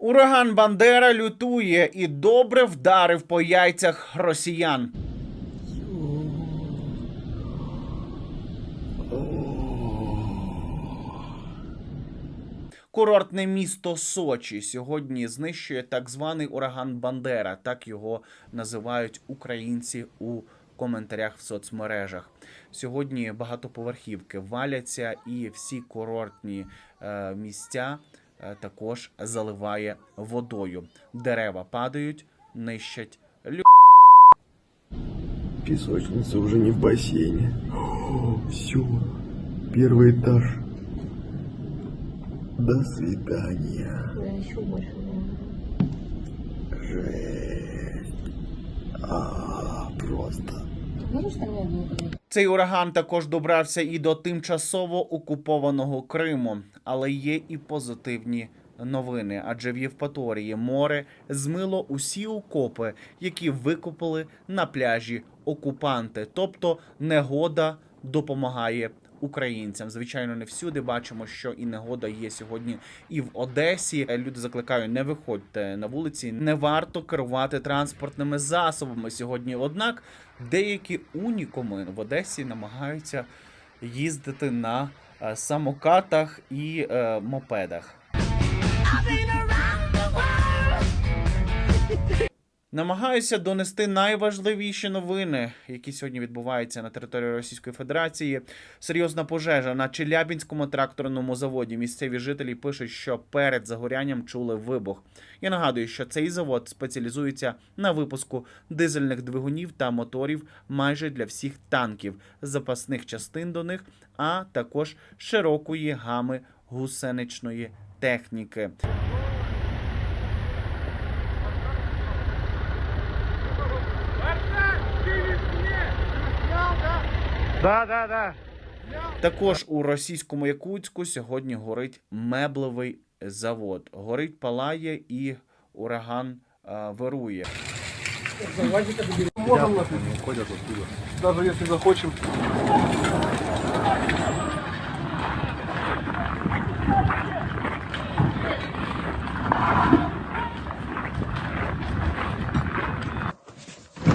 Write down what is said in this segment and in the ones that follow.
Ураган Бандера лютує і добре вдарив по яйцях росіян. Курортне місто Сочі сьогодні знищує так званий ураган Бандера. Так його називають українці у коментарях в соцмережах. Сьогодні багатоповерхівки валяться, і всі курортні е, місця також заливає водою. Дерева падають, нищать лю. Песочница уже не в бассейне. Все. Первый этаж. До свидания. Да, еще больше. Жесть. А, просто. Цей ураган також добрався і до тимчасово окупованого Криму, але є і позитивні новини. Адже в Євпаторії море змило усі окопи, які викопали на пляжі окупанти. Тобто негода допомагає українцям. Звичайно, не всюди бачимо, що і негода є сьогодні і в Одесі. Люди закликають не виходьте на вулиці, не варто керувати транспортними засобами сьогодні. Однак деякі унікуми в Одесі намагаються їздити на е, самокатах і е, мопедах. Намагаюся донести найважливіші новини, які сьогодні відбуваються на території Російської Федерації. Серйозна пожежа на Челябінському тракторному заводі. Місцеві жителі пишуть, що перед загорянням чули вибух. Я нагадую, що цей завод спеціалізується на випуску дизельних двигунів та моторів майже для всіх танків, запасних частин до них, а також широкої гами гусеничної техніки. Да, да, да. Також у російському Якутську сьогодні горить меблевий завод. Горить, палає і ураган а, вирує. Даже если захочем.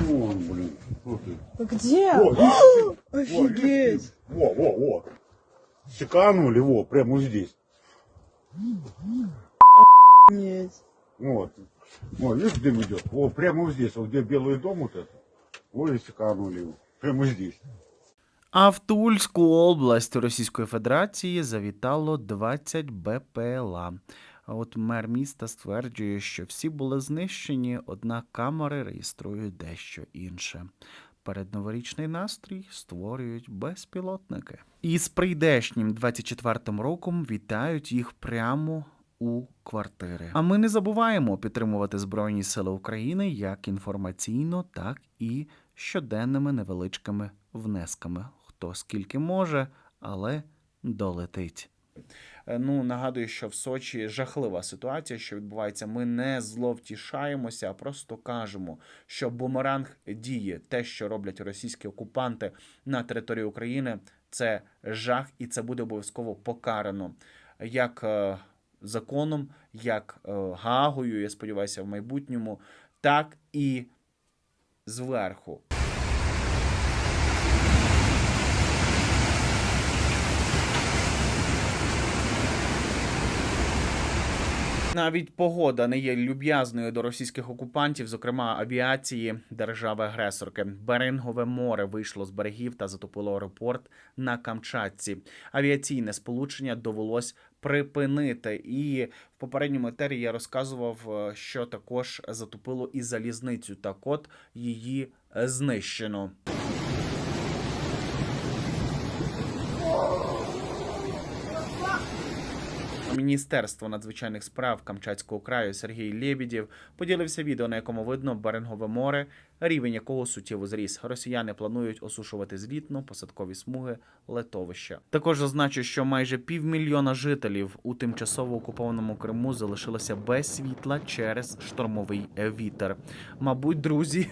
Вон, блин. Вот ты. Где? Во, видишь? Офигеть! Во, во, во. Секанули, во, прямо вот здесь. Нет. Вот. Вот, видишь, дым идет? Во, прямо вот здесь, вот где белый дом вот этот. Вот и секанули его. Прямо здесь. А в Тульську область Російської Федерації завітало 20 БПЛА. От мер міста стверджує, що всі були знищені, однак камери реєструють дещо інше. Передноворічний настрій створюють безпілотники. І з прийдешнім 24-м роком вітають їх прямо у квартири. А ми не забуваємо підтримувати Збройні Сили України як інформаційно, так і щоденними невеличкими внесками. Хто скільки може, але долетить. Е, Ну, нагадую, що в Сочі жахлива ситуація, що відбувається. Ми не зловтішаємося, а просто кажемо, що бумеранг діє. Те, що роблять російські окупанти на території України, це жах, і це буде обов'язково покарано як е, законом, як е, Гаагою, я сподіваюся, в майбутньому, так і зверху. Навіть погода не є люб'язною до російських окупантів, зокрема авіації держави-агресорки. Берингове море вийшло з берегів та затопило аеропорт на Камчатці. Авіаційне сполучення довелось припинити. І в попередньому етері я розказував, е, що також затопило і залізницю. Так от її знищено. Міністерство надзвичайних справ Камчатського краю Сергій Лєбідєв поділився відео, на якому видно Берингове море, рівень якого суттєво зріс. Росіяни планують осушувати злітно-посадкові смуги летовища. Також зазначу, що майже півмільйона жителів у тимчасово окупованому Криму залишилося без світла через штормовий вітер. Мабуть, друзі,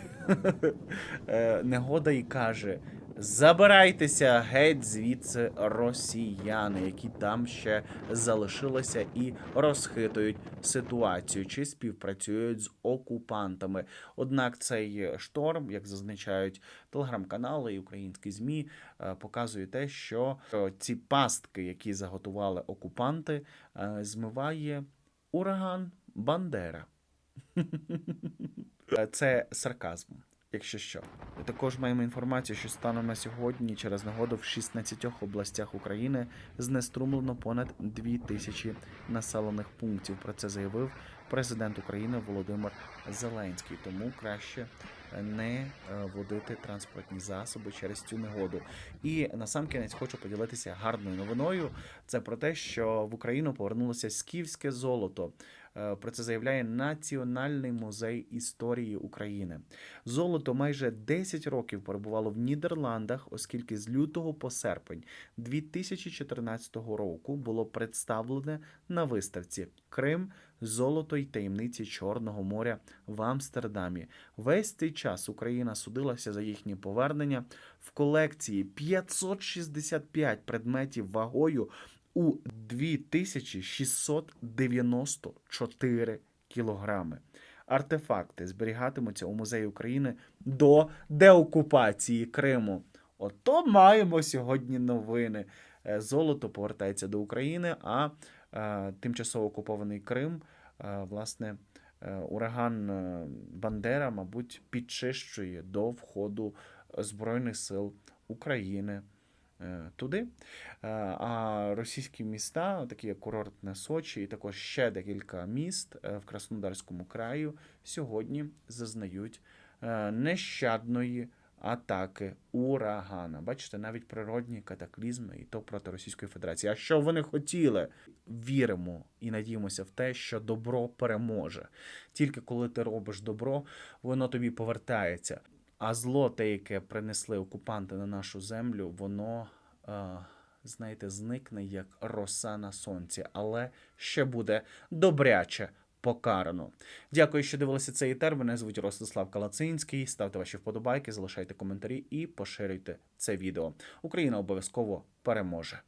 е, негода і каже: Забирайтеся геть звідси росіяни, які там ще залишилися і розхитують ситуацію чи співпрацюють з окупантами. Однак цей шторм, як зазначають телеграм-канали і українські змі, е, показує те, що е, ці пастки, які заготували окупанти, е, змиває ураган Бандера. Це сарказм. Якщо що, Ми також маємо інформацію, що станом на сьогодні через негоду в 16 областях України знеструмлено понад 2 тисячі населених пунктів. Про це заявив президент України Володимир Зеленський. Тому краще не е, водити транспортні засоби через цю негоду. І насамкінець хочу поділитися гарною новиною. Це про те, що в Україну повернулося скіфське золото. Е, Про це заявляє Національний музей історії України. Золото майже 10 років перебувало в Нідерландах, оскільки з лютого по серпень 2014 року було представлене на виставці Крим, золото й таємниці Чорного моря в Амстердамі. Весь цей час Україна судилася за їхнє повернення в колекції 565 предметів вагою у 2694 кілограми. Артефакти зберігатимуться у музеї України до деокупації Криму. Ото маємо сьогодні новини. Е, Золото повертається до України, а е, тимчасово окупований Крим, е, власне, ураган Бандера, мабуть, підчищує до входу Збройних сил України туди. Е, А російські міста, такі як курортне Сочі, і також ще декілька міст е, в Краснодарському краю, сьогодні зазнають е, нещадної атаки урагана. Бачите, навіть природні катаклізми, і то проти Російської Федерації. А що вони хотіли? Віримо і надіємося в те, що добро переможе. Тільки коли ти робиш добро, воно тобі повертається. А зло, те, яке принесли окупанти на нашу землю, воно, е, знаєте, зникне як роса на сонці, але ще буде добряче покарано. Дякую, що дивилися цей етер. Мене звуть Ростислав Калацинський. Ставте ваші вподобайки, залишайте коментарі і поширюйте це відео. Україна обов'язково переможе.